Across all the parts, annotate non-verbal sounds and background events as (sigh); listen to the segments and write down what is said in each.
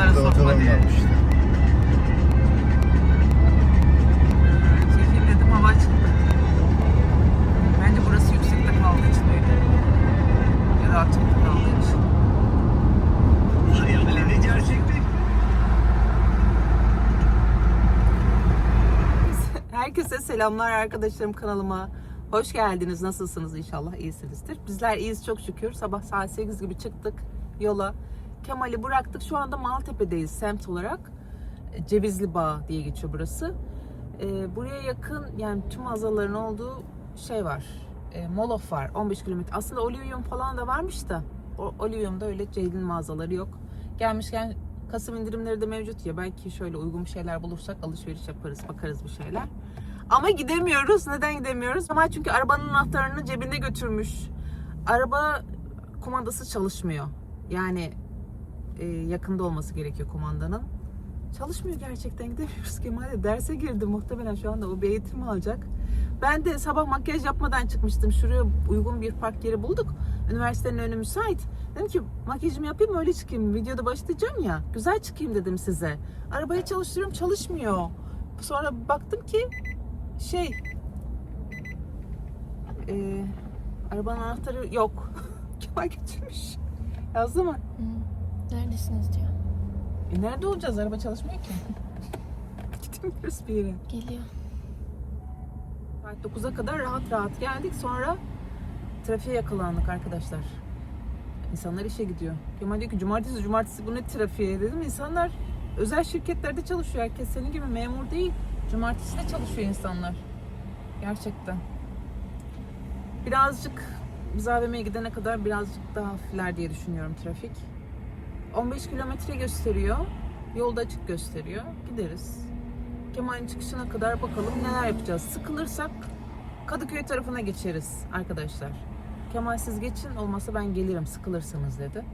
Oralara sokma diye. işte. Çekeyim dedim hava çıktı. Bence burası yüksekte kaldığı için öyle. Ya da alçakta kaldığı için. Herkese selamlar arkadaşlarım kanalıma. Hoş geldiniz. Nasılsınız inşallah iyisinizdir. Bizler iyiyiz çok şükür. Sabah saat 8 gibi çıktık yola. Kemal'i bıraktık. Şu anda Maltepe'deyiz semt olarak. E, Cevizli Bağ diye geçiyor burası. Ee, buraya yakın yani tüm mağazaların olduğu şey var. E, Molof var 15 kilometre. Aslında Olivium falan da varmış da o Olivium'da öyle Ceylin mağazaları yok. Gelmişken Kasım indirimleri de mevcut ya. Belki şöyle uygun bir şeyler bulursak alışveriş yaparız, bakarız bir şeyler. Ama gidemiyoruz. Neden gidemiyoruz? Ama çünkü arabanın anahtarını cebinde götürmüş. Araba kumandası çalışmıyor. Yani e, yakında olması gerekiyor kumandanın. Çalışmıyor gerçekten gidemiyoruz. Kemal de derse girdi muhtemelen şu anda o bir eğitim alacak. Ben de sabah makyaj yapmadan çıkmıştım. Şuraya uygun bir park yeri bulduk. Üniversitenin önü müsait. Dedim ki makyajımı yapayım öyle çıkayım. Videoda başlayacağım ya. Güzel çıkayım dedim size. Arabayı çalıştırıyorum çalışmıyor. Sonra baktım ki şey e, arabanın anahtarı yok. (laughs) Kemal götürmüş. Yazdı mı? Hı. Neredesiniz diyor. E nerede olacağız? Araba çalışmıyor ki. (laughs) Gidemiyoruz bir yere. Geliyor. Saat 9'a kadar rahat rahat geldik. Sonra trafiğe yakalandık arkadaşlar. İnsanlar işe gidiyor. Kemal diyor ki cumartesi cumartesi bu ne trafiğe dedim. İnsanlar özel şirketlerde çalışıyor. Herkes senin gibi memur değil. Cumartesi de çalışıyor insanlar. Gerçekten. Birazcık biz AVM'ye gidene kadar birazcık daha hafifler diye düşünüyorum trafik. 15 kilometre gösteriyor. Yolda açık gösteriyor. Gideriz. Kemal'in çıkışına kadar bakalım neler yapacağız. Sıkılırsak Kadıköy tarafına geçeriz arkadaşlar. Kemal siz geçin olmasa ben gelirim sıkılırsanız dedi.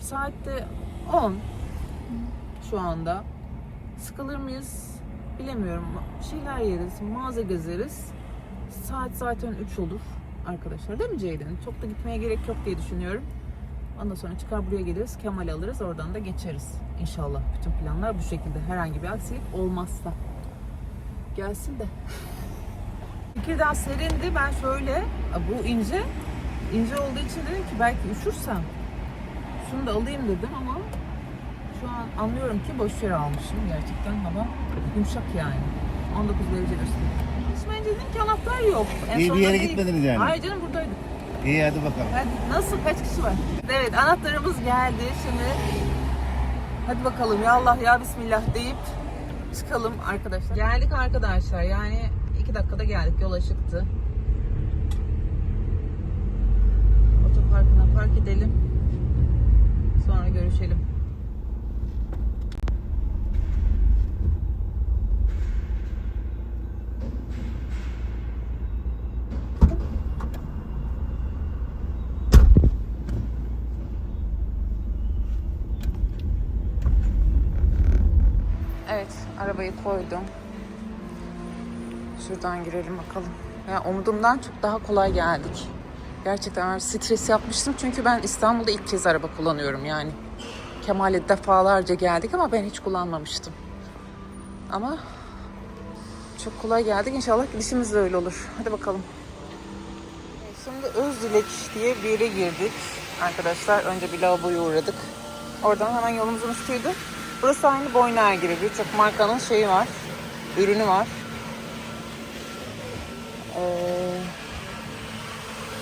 Saatte 10 şu anda. Sıkılır mıyız bilemiyorum. Şeyler yeriz, mağaza gezeriz. Saat zaten 3 olur arkadaşlar değil mi Ceylin? Çok da gitmeye gerek yok diye düşünüyorum. Ondan sonra çıkar buraya geliriz. Kemal alırız. Oradan da geçeriz. İnşallah. Bütün planlar bu şekilde. Herhangi bir aksilik olmazsa. Gelsin de. (laughs) Tekirdağ serindi. Ben şöyle "Aa, bu ince. ince olduğu için dedim ki belki üşürsem şunu da alayım dedim ama şu an anlıyorum ki boş yere almışım. Gerçekten hava yumuşak yani. 19 derece gösteriyor. İsmail dedim ki anahtar yok. En İyi bir yere değil. gitmediniz yani. Hayır canım buradaydık. İyi hadi bakalım. Hadi nasıl kaç kişi var? Evet anahtarımız geldi şimdi. Hadi bakalım ya Allah ya Bismillah deyip çıkalım arkadaşlar. Geldik arkadaşlar yani iki dakikada geldik yola çıktı. Otoparkına park edelim. Sonra görüşelim. Evet, arabayı koydum. Şuradan girelim bakalım. Ya umduğumdan çok daha kolay geldik. Gerçekten stres yapmıştım çünkü ben İstanbul'da ilk kez araba kullanıyorum yani. Kemal'e defalarca geldik ama ben hiç kullanmamıştım. Ama çok kolay geldik. İnşallah gidişimiz de öyle olur. Hadi bakalım. Şimdi Özdilek diye bir yere girdik. Arkadaşlar önce bir lavaboya uğradık. Oradan hemen yolumuzun üstüydü. Burası aynı Boyner gibi. Birçok markanın şeyi var. Ürünü var. Ee,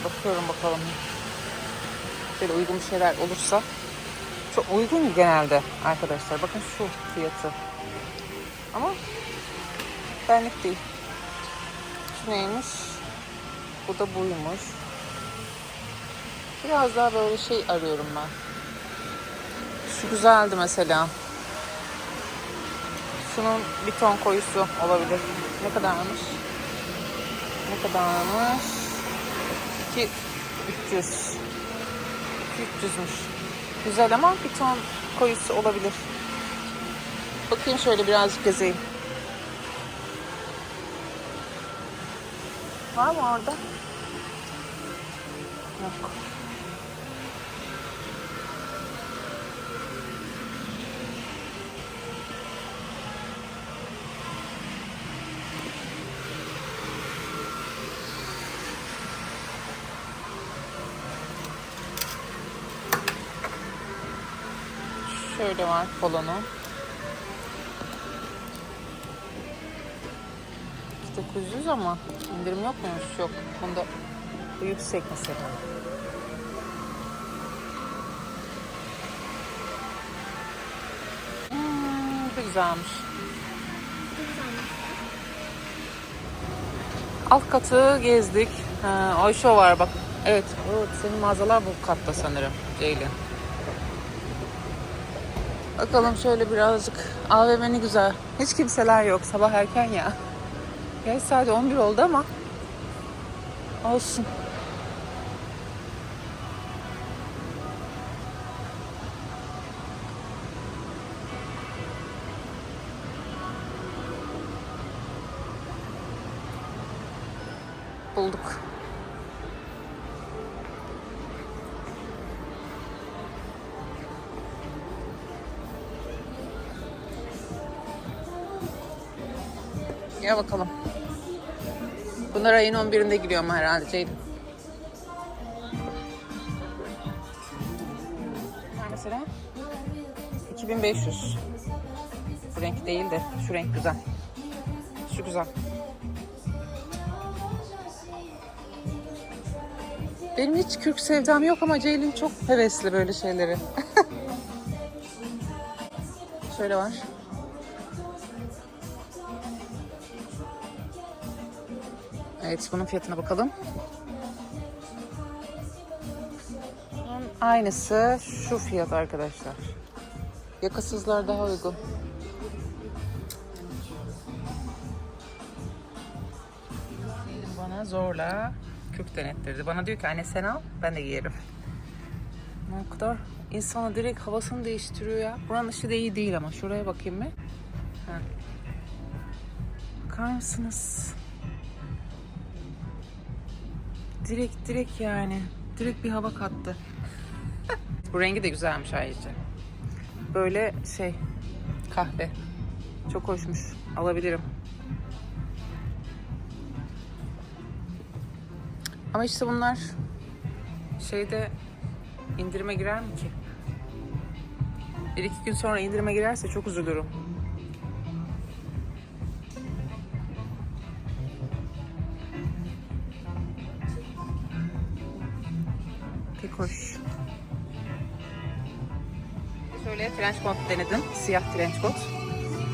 bakıyorum bakalım. Böyle uygun şeyler olursa. Çok uygun genelde arkadaşlar. Bakın şu fiyatı. Ama benlik değil. Şu neymiş? Bu da buymuş. Biraz daha böyle şey arıyorum ben. Şu güzeldi mesela. Şunun bir ton koyusu olabilir. Ne kadarmış? Ne kadarmış? 2 300. 2 300'müş. Güzel ama bir ton koyusu olabilir. Bakayım şöyle birazcık gezeyim. Var mı orada? Yok. Şöyle var kolonu. 900 ama indirim yok muymuş? Yok. Bunda bu yüksek mesela. Hmm, bu güzelmiş. Alt katı gezdik. Ha, Ayşe var bak. Evet, evet senin mağazalar bu katta sanırım Ceylin. Bakalım şöyle birazcık AVM güzel. Hiç kimseler yok. Sabah erken ya. Geç saat 11 oldu ama olsun. Bulduk. Gel bakalım. Bunlar ayın 11'inde giriyor mu herhalde Ceylin? Mesela 2500. Bu renk değil de şu renk güzel. Şu güzel. Benim hiç kürk sevdam yok ama Ceylin çok hevesli böyle şeyleri. (laughs) Şöyle var. Evet bunun fiyatına bakalım. Aynısı şu fiyat arkadaşlar. Yakasızlar daha uygun. Bana zorla kürk denettirdi. Bana diyor ki anne sen al ben de giyerim. Ne kadar insana direkt havasını değiştiriyor ya. Buranın ışığı da iyi değil ama. Şuraya bakayım bir. Ha. Bakar mısınız? Direkt direkt yani. Direkt bir hava kattı. (laughs) Bu rengi de güzelmiş ayrıca. Böyle şey kahve. Çok hoşmuş. Alabilirim. Ama işte bunlar şeyde indirime girer mi ki? Bir iki gün sonra indirime girerse çok üzülürüm. Trench coat denedim. Siyah trench coat.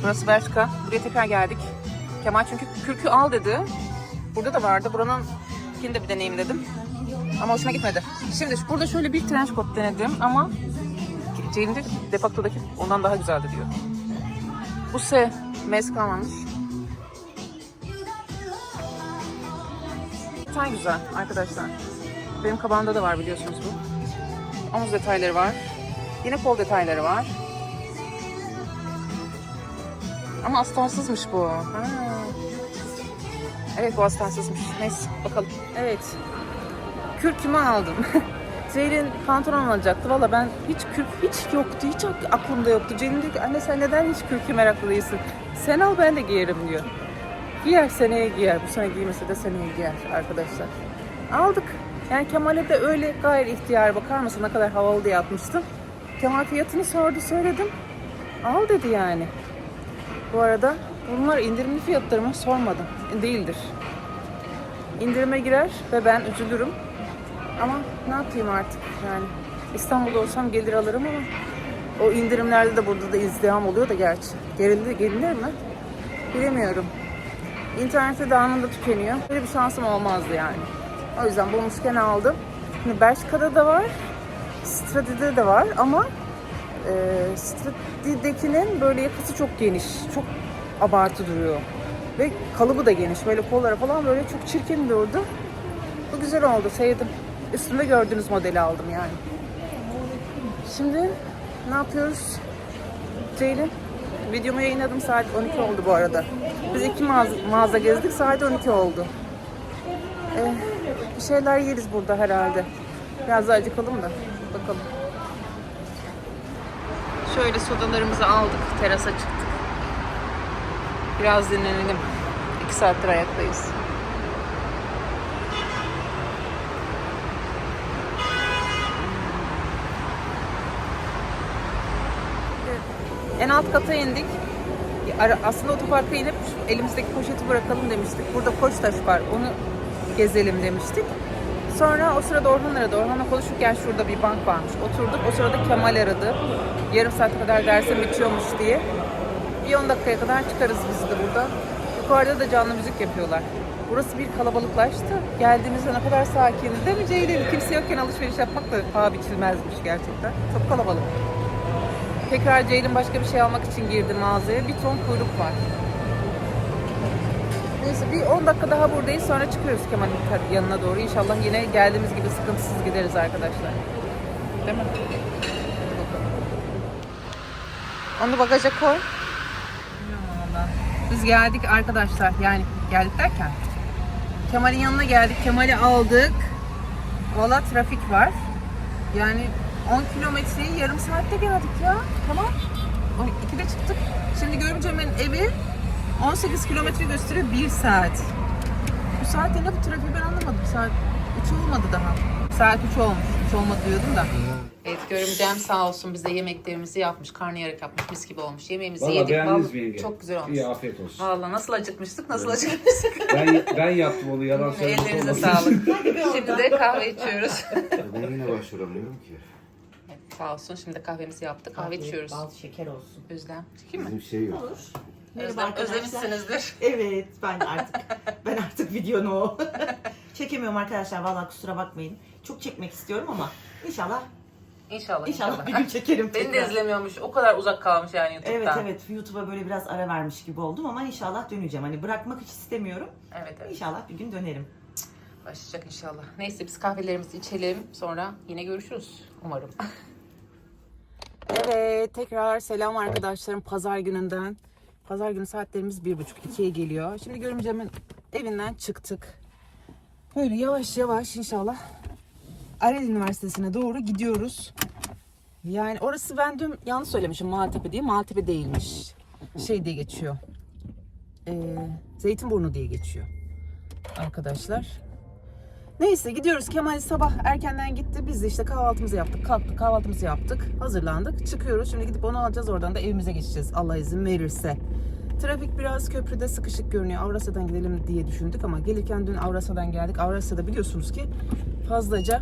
Burası Belçika. Buraya tekrar geldik. Kemal çünkü kürkü al dedi. Burada da vardı. Buranın de bir deneyimledim. Ama hoşuma gitmedi. Şimdi burada şöyle bir trench coat denedim ama Ceylin diyor ki Defacto'daki ondan daha güzeldi diyor. Bu se mez kalmamış. Detay güzel arkadaşlar. Benim kabağımda da var biliyorsunuz bu. Omuz detayları var. Yine kol detayları var. Ama astarsızmış bu. Ha. Evet bu astarsızmış. Neyse bakalım. Evet. Kürkümü aldım. (laughs) Ceylin pantolon alacaktı. Valla ben hiç kürk hiç yoktu. Hiç ak- aklımda yoktu. Ceylin diyor ki anne sen neden hiç kürkü meraklı değilsin? Sen al ben de giyerim diyor. Giyer seneye giyer. Bu sene giymese de seneye giyer arkadaşlar. Aldık. Yani Kemal'e de öyle gayri ihtiyar bakar mısın ne kadar havalı diye atmıştım. Kemal fiyatını sordu söyledim. Al dedi yani. Bu arada bunlar indirimli fiyatları mı sormadım. Değildir. İndirime girer ve ben üzülürüm. Ama ne yapayım artık yani. İstanbul'da olsam gelir alırım ama o indirimlerde de burada da izdiham oluyor da gerçi. Gerildi, gelinir mi? Bilemiyorum. İnternette de anında tükeniyor. Böyle bir şansım olmazdı yani. O yüzden bulmuşken aldım. Şimdi Bershka'da da var. Stradi'de de var ama e, Stradi'dekinin böyle yakası çok geniş. Çok abartı duruyor. Ve kalıbı da geniş. Böyle kollara falan böyle çok çirkin durdu. Bu güzel oldu. Sevdim. Üstünde gördüğünüz modeli aldım yani. Şimdi ne yapıyoruz? Ceylin, videomu yayınladım saat 12 oldu bu arada. Biz iki mağaza, mağaza gezdik saat 12 oldu. Ee, bir şeyler yeriz burada herhalde. Biraz acıkalım da bakalım. Şöyle sodalarımızı aldık, terasa çıktık. Biraz dinlenelim. İki saattir ayaktayız. En alt kata indik. Aslında otoparka inip elimizdeki poşeti bırakalım demiştik. Burada Koçtaş var. Onu gezelim demiştik. Sonra o sırada Orhan aradı. Orhan'la konuşurken şurada bir bank varmış. Oturduk. O sırada Kemal aradı. Yarım saate kadar dersim bitiyormuş diye. Bir 10 dakikaya kadar çıkarız biz de burada. Yukarıda da canlı müzik yapıyorlar. Burası bir kalabalıklaştı. Geldiğimizde ne kadar sakindi değil mi Ceylin? Kimse yokken alışveriş yapmak da paha biçilmezmiş gerçekten. Çok kalabalık. Tekrar Ceylin başka bir şey almak için girdi mağazaya. Bir ton kuyruk var. Neyse bir 10 dakika daha buradayız sonra çıkıyoruz Kemal'in yanına doğru. İnşallah yine geldiğimiz gibi sıkıntısız gideriz arkadaşlar. Değil mi? Onu bagaja koy. Biz geldik arkadaşlar. Yani geldik derken Kemal'in yanına geldik. Kemal'i aldık. Valla trafik var. Yani 10 kilometreyi yarım saatte geldik ya. Tamam. 12'de çıktık. Şimdi görümcemin evi 18 kilometre gösteriyor 1 saat. Bu saatte ne bu trafiği ben anlamadım. Saat 3 olmadı daha. Saat 3 olmuş. 3 olmadı diyordum da. Evet görümcem sağ olsun bize yemeklerimizi yapmış. Karnıyarık yapmış mis gibi olmuş. Yemeğimizi Valla yedik. beğendiniz Vallahi mi yenge? Çok güzel olmuş. İyi afiyet olsun. Valla nasıl acıkmıştık nasıl acıkmıştık. (laughs) Ben, ben yaptım onu yalan söylemek Ellerinize olmasın. sağlık. (laughs) Şimdi de kahve içiyoruz. Ben yine başvuramıyorum ki. Evet, sağ olsun şimdi de kahvemizi yaptık. Kahve içiyoruz. Bal şeker olsun. Özlem. Çekeyim mi? Bizim şey yok. Merhaba Özlem, arkadaşlar. özlemişsinizdir. Evet ben artık (laughs) ben artık videonu o. (laughs) Çekemiyorum arkadaşlar vallahi kusura bakmayın. Çok çekmek istiyorum ama inşallah İnşallah. inşallah bir gün çekerim Beni de tekrar. izlemiyormuş. O kadar uzak kalmış yani Evet YouTube'dan. evet YouTube'a böyle biraz ara vermiş gibi oldum ama inşallah döneceğim. Hani bırakmak hiç istemiyorum. Evet evet. İnşallah bir gün dönerim. Başlayacak inşallah. Neyse biz kahvelerimizi içelim. Sonra yine görüşürüz. Umarım. (laughs) Evet tekrar selam arkadaşlarım pazar gününden. Pazar günü saatlerimiz bir buçuk ikiye geliyor. Şimdi görümcemin evinden çıktık. Böyle yavaş yavaş inşallah Arel Üniversitesi'ne doğru gidiyoruz. Yani orası ben dün yanlış söylemişim Maltepe diye. Maltepe değilmiş. Şey diye geçiyor. Ee, Zeytinburnu diye geçiyor. Arkadaşlar. Neyse gidiyoruz. Kemal sabah erkenden gitti. Biz de işte kahvaltımızı yaptık. Kalktık kahvaltımızı yaptık. Hazırlandık. Çıkıyoruz. Şimdi gidip onu alacağız. Oradan da evimize geçeceğiz. Allah izin verirse. Trafik biraz köprüde sıkışık görünüyor. Avrasya'dan gidelim diye düşündük ama gelirken dün Avrasya'dan geldik. Avrasya'da biliyorsunuz ki fazlaca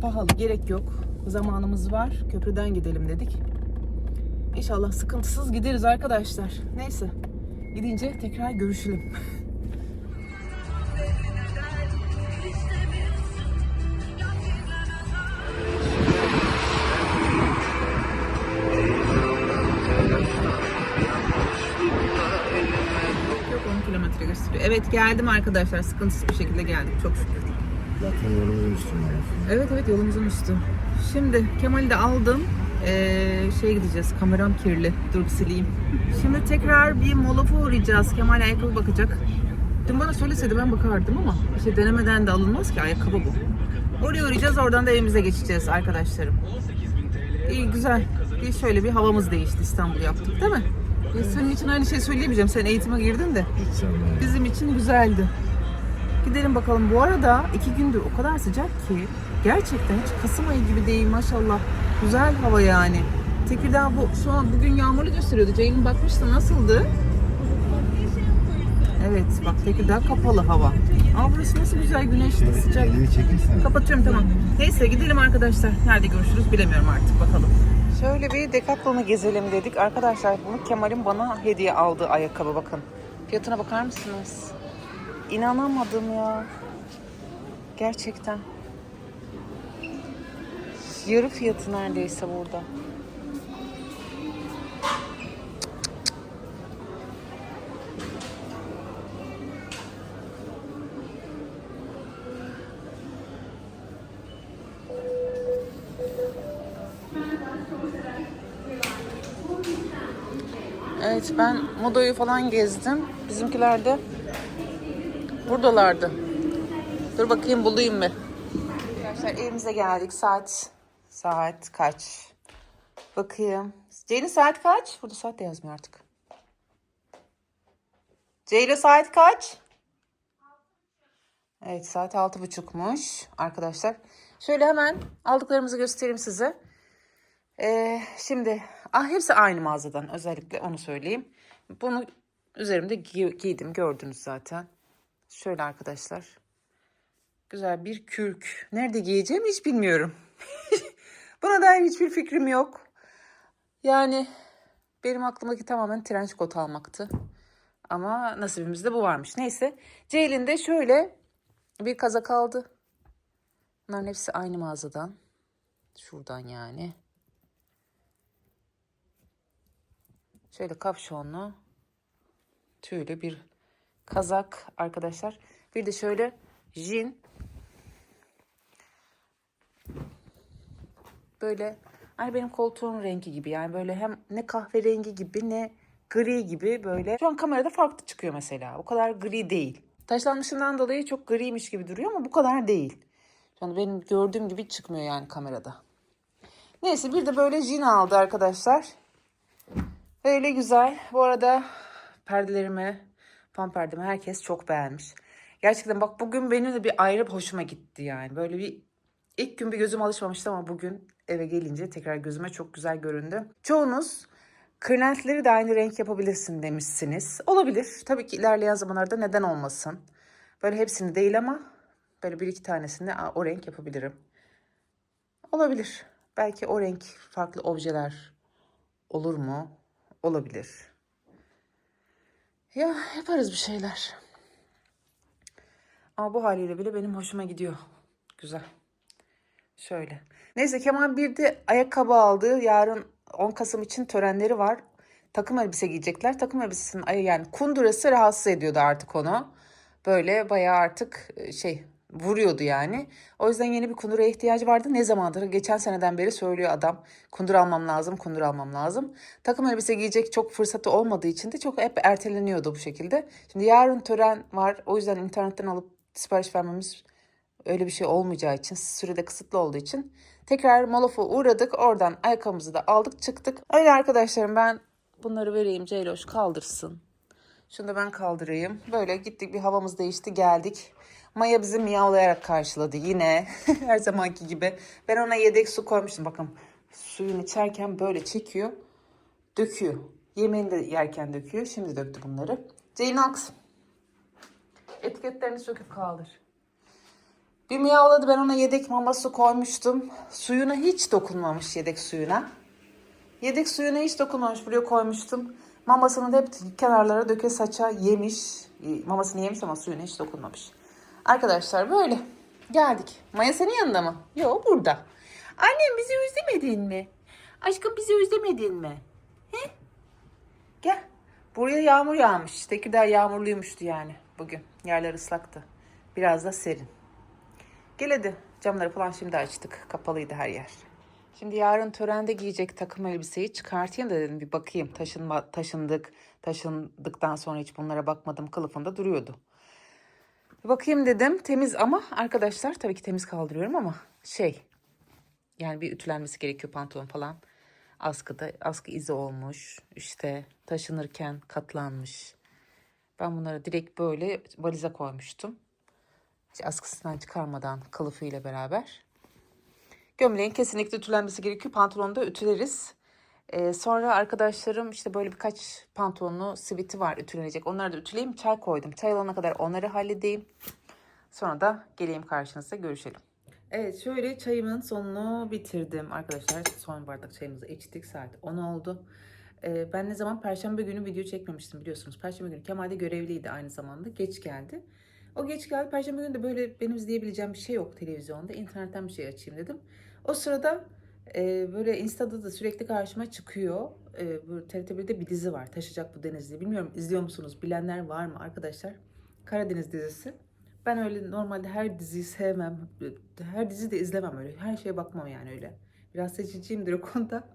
pahalı. Gerek yok. Zamanımız var. Köprüden gidelim dedik. İnşallah sıkıntısız gideriz arkadaşlar. Neyse. Gidince tekrar görüşelim. (laughs) gösteriyor. Evet geldim arkadaşlar. Sıkıntısız bir şekilde geldik. Çok şükür. Zaten yolumuzun üstünde. Evet evet yolumuzun üstü. Şimdi Kemal'i de aldım. Ee, şeye gideceğiz. Kameram kirli. Dur sileyim. Şimdi tekrar bir molafa uğrayacağız. Kemal ayakkabı bakacak. Dün bana söyleseydi ben bakardım ama işte denemeden de alınmaz ki ayakkabı bu. Oraya uğrayacağız. Oradan da evimize geçeceğiz arkadaşlarım. İyi güzel. Bir şöyle bir havamız değişti İstanbul yaptık değil mi? Ya senin için aynı şey söyleyemeyeceğim. Sen eğitime girdin de. Bizim için güzeldi. Gidelim bakalım. Bu arada iki gündür o kadar sıcak ki gerçekten hiç Kasım ayı gibi değil maşallah. Güzel hava yani. Tekirdağ bu şu an bugün yağmurlu gösteriyordu. Ceylin bakmıştı nasıldı? Evet bak Tekirdağ kapalı hava. Ama burası nasıl güzel güneşli sıcak. Elini çekirsen. Kapatıyorum tamam. Neyse gidelim arkadaşlar. Nerede görüşürüz bilemiyorum artık bakalım. Şöyle bir Decathlon'u gezelim dedik. Arkadaşlar bunu Kemal'in bana hediye aldığı ayakkabı bakın. Fiyatına bakar mısınız? İnanamadım ya. Gerçekten. Yarı fiyatı neredeyse burada. Evet ben Modo'yu falan gezdim. Bizimkiler de buradalardı. Dur bakayım bulayım mı? Arkadaşlar evimize geldik. Saat saat kaç? Bakayım. Ceylin saat kaç? Burada saat de yazmıyor artık. Ceylin saat kaç? Evet saat altı buçukmuş arkadaşlar. Şöyle hemen aldıklarımızı göstereyim size. Ee, şimdi Ah, hepsi aynı mağazadan özellikle onu söyleyeyim. Bunu üzerimde giy- giydim gördünüz zaten. Şöyle arkadaşlar. Güzel bir kürk. Nerede giyeceğim hiç bilmiyorum. (laughs) Buna dair hiçbir fikrim yok. Yani benim aklımdaki tamamen trench coat almaktı. Ama nasibimizde bu varmış. Neyse. Ceylin de şöyle bir kazak aldı. Bunların hepsi aynı mağazadan. Şuradan yani. Şöyle kapşonlu tüylü bir kazak arkadaşlar. Bir de şöyle jean. Böyle hani benim koltuğum rengi gibi yani böyle hem ne kahverengi gibi ne gri gibi böyle. Şu an kamerada farklı çıkıyor mesela. O kadar gri değil. Taşlanmışından dolayı çok griymiş gibi duruyor ama bu kadar değil. Şu an benim gördüğüm gibi çıkmıyor yani kamerada. Neyse bir de böyle jean aldı arkadaşlar. Öyle güzel. Bu arada perdelerimi, fan perdemi herkes çok beğenmiş. Gerçekten bak bugün benim de bir ayrı hoşuma gitti yani. Böyle bir ilk gün bir gözüm alışmamıştı ama bugün eve gelince tekrar gözüme çok güzel göründü. Çoğunuz kırlentleri de aynı renk yapabilirsin demişsiniz. Olabilir. Tabii ki ilerleyen zamanlarda neden olmasın. Böyle hepsini değil ama böyle bir iki tanesini "Aa, o renk yapabilirim. Olabilir. Belki o renk farklı objeler olur mu? Olabilir. Ya yaparız bir şeyler. Ama bu haliyle bile benim hoşuma gidiyor. Güzel. Şöyle. Neyse Kemal bir de ayakkabı aldı. Yarın 10 Kasım için törenleri var. Takım elbise giyecekler. Takım elbisesinin yani kundurası rahatsız ediyordu artık onu. Böyle bayağı artık e, şey vuruyordu yani. O yüzden yeni bir kunduraya ihtiyacı vardı. Ne zamandır? Geçen seneden beri söylüyor adam. Kundur almam lazım, kundur almam lazım. Takım elbise giyecek çok fırsatı olmadığı için de çok hep erteleniyordu bu şekilde. Şimdi yarın tören var. O yüzden internetten alıp sipariş vermemiz öyle bir şey olmayacağı için, sürede kısıtlı olduğu için tekrar Molof'a uğradık. Oradan ayakkabımızı da aldık çıktık. Öyle arkadaşlarım ben bunları vereyim Ceyloş kaldırsın. Şunu da ben kaldırayım. Böyle gittik bir havamız değişti geldik. Maya bizi miyavlayarak karşıladı yine (laughs) her zamanki gibi. Ben ona yedek su koymuştum. Bakın suyun içerken böyle çekiyor. Döküyor. Yemeğini de yerken döküyor. Şimdi döktü bunları. Ceylin Aks. Etiketlerini söküp kaldır. Bir miyavladı ben ona yedek maması koymuştum. Suyuna hiç dokunmamış yedek suyuna. Yedek suyuna hiç dokunmamış buraya koymuştum. Mamasını da hep kenarlara döke saça yemiş. Mamasını yemiş ama suyuna hiç dokunmamış. Arkadaşlar böyle geldik. Maya senin yanında mı? Yok burada. Annem bizi özlemedin mi? Aşkım bizi özlemedin mi? He? Gel. Buraya yağmur yağmış. Tekirdağ yağmurluymuştu yani bugün. Yerler ıslaktı. Biraz da serin. Gel hadi. Camları falan şimdi açtık. Kapalıydı her yer. Şimdi yarın törende giyecek takım elbiseyi çıkartayım da dedim bir bakayım. Taşınma, taşındık. Taşındıktan sonra hiç bunlara bakmadım. Kılıfında duruyordu. Bakayım dedim. Temiz ama arkadaşlar tabii ki temiz kaldırıyorum ama şey yani bir ütülenmesi gerekiyor pantolon falan. Askıda askı izi olmuş. İşte taşınırken katlanmış. Ben bunları direkt böyle valize koymuştum. Hiç askısından çıkarmadan kılıfıyla beraber. Gömleğin kesinlikle ütülenmesi gerekiyor. Pantolonu da ütüleriz. Ee, sonra arkadaşlarım işte böyle birkaç pantolonu, siviti var ütülenecek. Onları da ütüleyeyim. Çay koydum. Çay olana kadar onları halledeyim. Sonra da geleyim karşınıza görüşelim. Evet şöyle çayımın sonunu bitirdim arkadaşlar. Son bardak çayımızı içtik. Saat 10 oldu. Ee, ben ne zaman Perşembe günü video çekmemiştim biliyorsunuz. Perşembe günü Kemal de görevliydi aynı zamanda. Geç geldi. O geç geldi. Perşembe günü de böyle benim izleyebileceğim bir şey yok televizyonda. İnternetten bir şey açayım dedim. O sırada e, böyle Insta'da da sürekli karşıma çıkıyor. E, bu TRT1'de bir dizi var. Taşacak bu deniz diye. Bilmiyorum izliyor musunuz? Bilenler var mı arkadaşlar? Karadeniz dizisi. Ben öyle normalde her diziyi sevmem. Her dizi de izlemem öyle. Her şeye bakmam yani öyle. Biraz seçiciyimdir o konuda.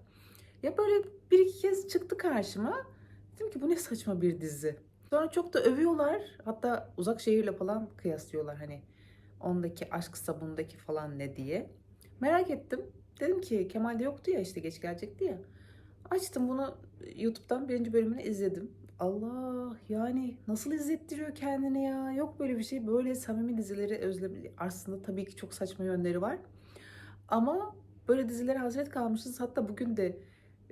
Ya böyle bir iki kez çıktı karşıma. Dedim ki bu ne saçma bir dizi. Sonra çok da övüyorlar. Hatta uzak şehirle falan kıyaslıyorlar hani. Ondaki aşksa bundaki falan ne diye. Merak ettim. Dedim ki Kemal'de yoktu ya işte geç gelecekti ya. Açtım bunu YouTube'dan birinci bölümünü izledim. Allah yani nasıl izlettiriyor kendini ya. Yok böyle bir şey. Böyle samimi dizileri özlem aslında tabii ki çok saçma yönleri var. Ama böyle dizilere hasret kalmışız. Hatta bugün de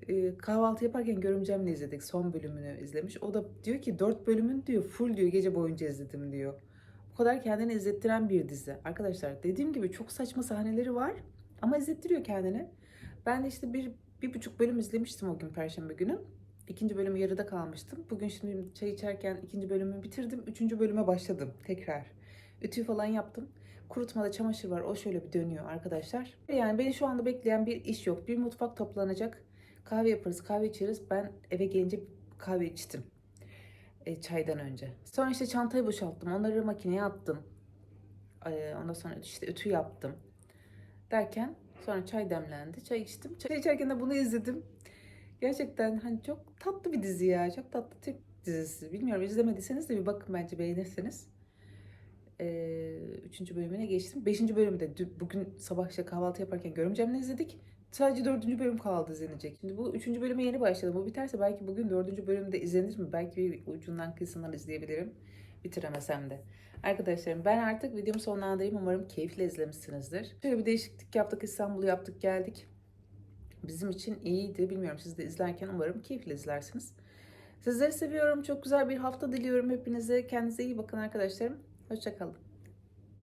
e, kahvaltı yaparken görümcemle izledik. Son bölümünü izlemiş. O da diyor ki dört bölümün diyor full diyor gece boyunca izledim diyor. Bu kadar kendini izlettiren bir dizi. Arkadaşlar dediğim gibi çok saçma sahneleri var ama izlettiriyor kendini. Ben de işte bir, bir buçuk bölüm izlemiştim o gün Perşembe günü. İkinci bölümü yarıda kalmıştım. Bugün şimdi çay içerken ikinci bölümü bitirdim. Üçüncü bölüme başladım tekrar. Ütü falan yaptım. Kurutmada çamaşır var. O şöyle bir dönüyor arkadaşlar. Yani beni şu anda bekleyen bir iş yok. Bir mutfak toplanacak. Kahve yaparız, kahve içeriz. Ben eve gelince kahve içtim. E, çaydan önce. Sonra işte çantayı boşalttım. Onları makineye attım. E, ondan sonra işte ütü yaptım. Derken sonra çay demlendi. Çay içtim. Çay içerken de bunu izledim. Gerçekten hani çok tatlı bir dizi ya. Çok tatlı Türk dizisi. Bilmiyorum izlemediyseniz de bir bakın bence beğenirsiniz. Ee, üçüncü bölümüne geçtim. Beşinci bölümü de bugün sabah işte kahvaltı yaparken görümcemle izledik. Sadece dördüncü bölüm kaldı izlenecek. Şimdi bu üçüncü bölüme yeni başladım. Bu biterse belki bugün dördüncü bölümde izlenir mi? Belki bir ucundan kıyısından izleyebilirim. Bitiremesem de. Arkadaşlarım ben artık videomu sonlandırayım. Umarım keyifle izlemişsinizdir. Şöyle bir değişiklik yaptık. İstanbul'u yaptık geldik. Bizim için iyiydi. Bilmiyorum siz de izlerken umarım keyifle izlersiniz. Sizleri seviyorum. Çok güzel bir hafta diliyorum hepinize. Kendinize iyi bakın arkadaşlarım. Hoşçakalın.